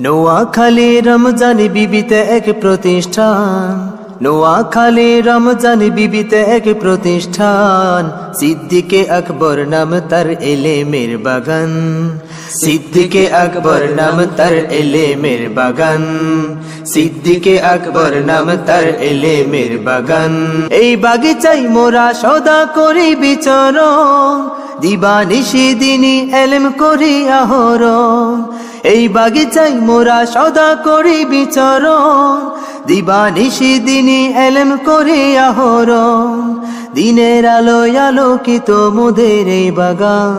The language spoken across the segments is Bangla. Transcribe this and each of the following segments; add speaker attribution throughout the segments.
Speaker 1: নোয়াখালী রমজান বিবিতে এক প্রতিষ্ঠান। নোয়াখালী রমজান বিবিতে এক প্রতিষ্ঠান। সিদ্দিকে আকবর নাম তার এলেমের বাগান। সিদ্দিকে আকবর নাম তার এলেমের বাগান। সিদ্দিকে আকবর নাম তার এলেমের বাগান। এই বাগিচাই মোরা সদা করি বিচরণ। দিবা নিশি দিনী এলেম করি আহরণ। এই বাগিচাই মোরা সদা করি বিচরণ। দিবা নিশি দিনী এলেম করি আহরণ। দিনের আলোয় আলোকিত মোদের এই বাগান।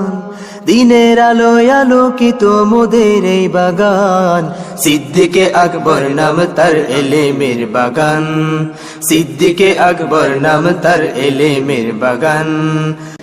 Speaker 1: দিনের আলোয় আলোকিত মোদের এই বাগান। সিদ্দিকে আকবর নাম তার এলেমের বাগান। সিদ্দিকে আকবর নাম তার এলেমের বাগান।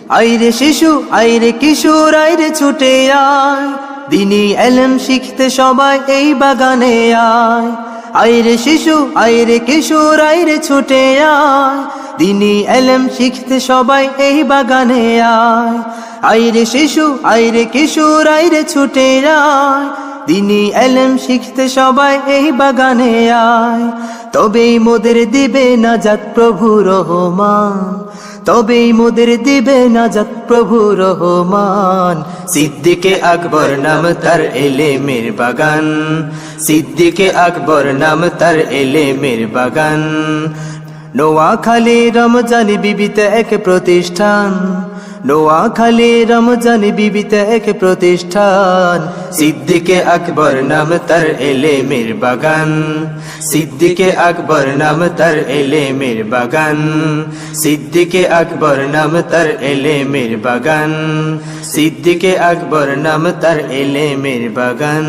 Speaker 1: আইরে শিশু, আইরে কিশোর, আইরে ছুটে আয়। দিনী এলেম শিখতে সবাই এই বাগানে আয়। আইরে শিশু, আইরে কিশোর, আইরে ছুটে আয়। দিনী এলেম শিখতে সবাই এই বাগানে আয়। আইরে শিশু, আইরে কিশোর, আইরে ছুটে আয়। দিনী এলেম শিখতে সবাই এই বাগানে আয়। তবেই মোদের দিবে নাজাত প্রভু রহমান। তবেই মোদের দিবে নাজাত প্রভু রহমান। সিদ্দিকে আকবর নাম তার এলে এলেমের বাগান। সিদ্দিকে আকবর নাম তার এলে এলেমের বাগান। নোয়াখালী রমজান বিবিতে এক প্রতিষ্ঠান। নোয়াখালী রমজান বিবিতে এক প্রতিষ্ঠান। সিদ্দিকে আকবর নাম তার এলেমের বাগান। সিদ্দিকে আকবর নাম তার এলেমের বাগান। সিদ্দিকে আকবর নাম তার এলেমের বাগান। সিদ্দিকে আকবর নাম তার এলেমের বাগান।